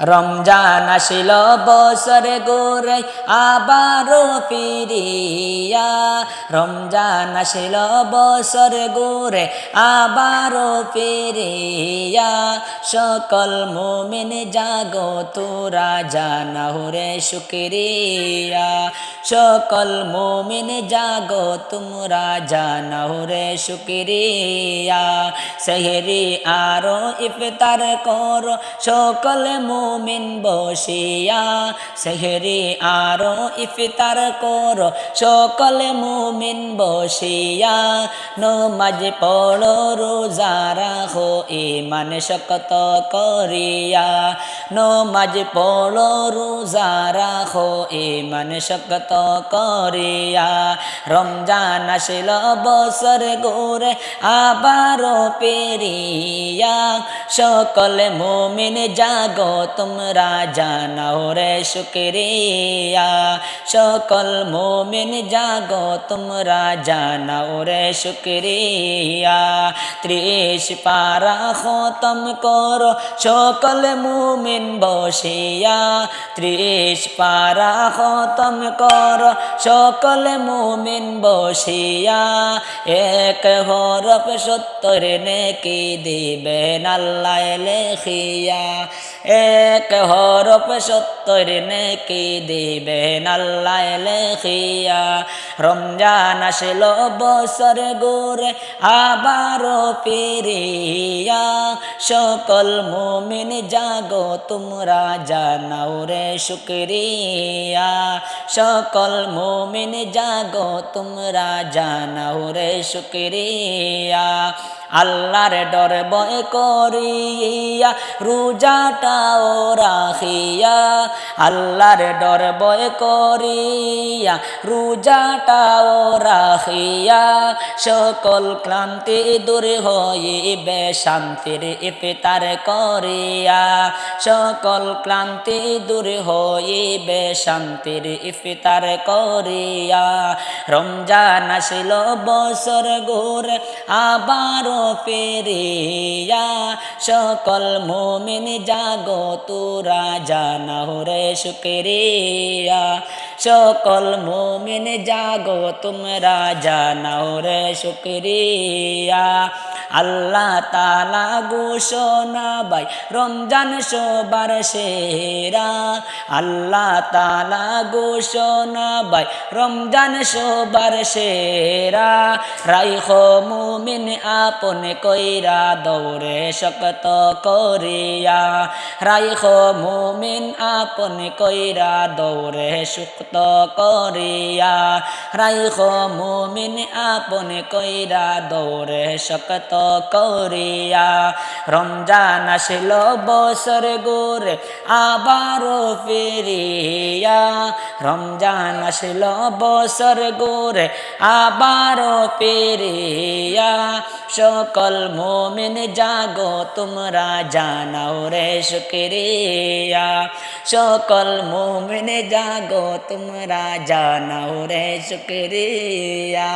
রমজান আসিল, বছরে গোরে আবারও ফিরিয়া। রমজান আসিল, বছরে গোরে আবারও ফিরিয়া। সকল মুমিন, জাগো তোরা জানাহুরে শুক্রিয়া। সকল মুমিন, জাগো তোমরা জানাহুরে শুক্রিয়া। সেহরি আরও ইফতার করো, সকল মুমিন বসিয়া সেহরি আরও ইফতার কর। সকল মোমিন বসিয়া নমাজ পড়ো, রোজা রাখো ইমান শক্ত করিয়া। নমাজ পড়ো রোজা রাখো ইমান শকত করিয়া রমজান আসিল বছর গোরে আবারও পেরিয়া সকল মুমিন জাগো তোমরা জানাও রে শুক্রিয়া সকল মুমিন জাগো তোমরা জানাও রে শুক্রিয়া ত্রিশ পারা খতম করো সকল মুমিন বসিয়া ত্রিশ পারা খতম করো। সকল মুমিন বসিয়া এক হরফ সত্তর নেকি দিবেন আল্লাহ লেখিয়া। এক হরফ সত্তর নেকি দিবেন আল্লাহ লেখিয়া। রমজান আসল, বছর গোরে আবারও ফিরিয়া। সকল মুমিন জাগো তোমরা জানাও রে শুক্রিয়া সকল মোমিন জাগো তোমরা জানাও রে শুক্রিয়া আল্লাহর ডর বয় করিয়া রোজাটাও রাখিয়া। আল্লাহর ডর বয় করিয়া রোজাটাও রাখিয়া। সকল ক্লান্তি দূর হইবে, শান্তির ইফতার করিয়া। সকল ক্লান্তি দূর হইবে, শান্তির ইফতার করিয়া। রমজান আসিল, বছর গোরে আবারও ফেরিয়া, সকল মোমিন জাগো, তোরা জানাও রে শুক্রিয়া। সকল মোমিন জাগো, তোমরা জানাও রে শুক্রিয়া। আল্লাহ তালা ঘোষণা বাই রমজান সবার সেরা। আল্লাহ তালা ঘোষণা বাই রমজান সবার সেরা। রাইখ মুমিন আপন কইরা দৌড়ে শক্ত করিয়া। রাইখ মুমিন আপন কইরা দৌড়ে সুক্ত করিয়া। রাইখ মুমিন আপন কইরা দৌড়ে শক্ত করিয়া। রমজান আসিল, বছর গোরে আবারও ফিরিয়া। রমজান আসিল, বছর গোরে আবারও ফিরিয়া। সকল মোমিন জাগো, তোমরা জানাও রে শুক্রিয়া। সকল মোমিন জাগো, তোমরা জানাও রে শুক্রিয়া।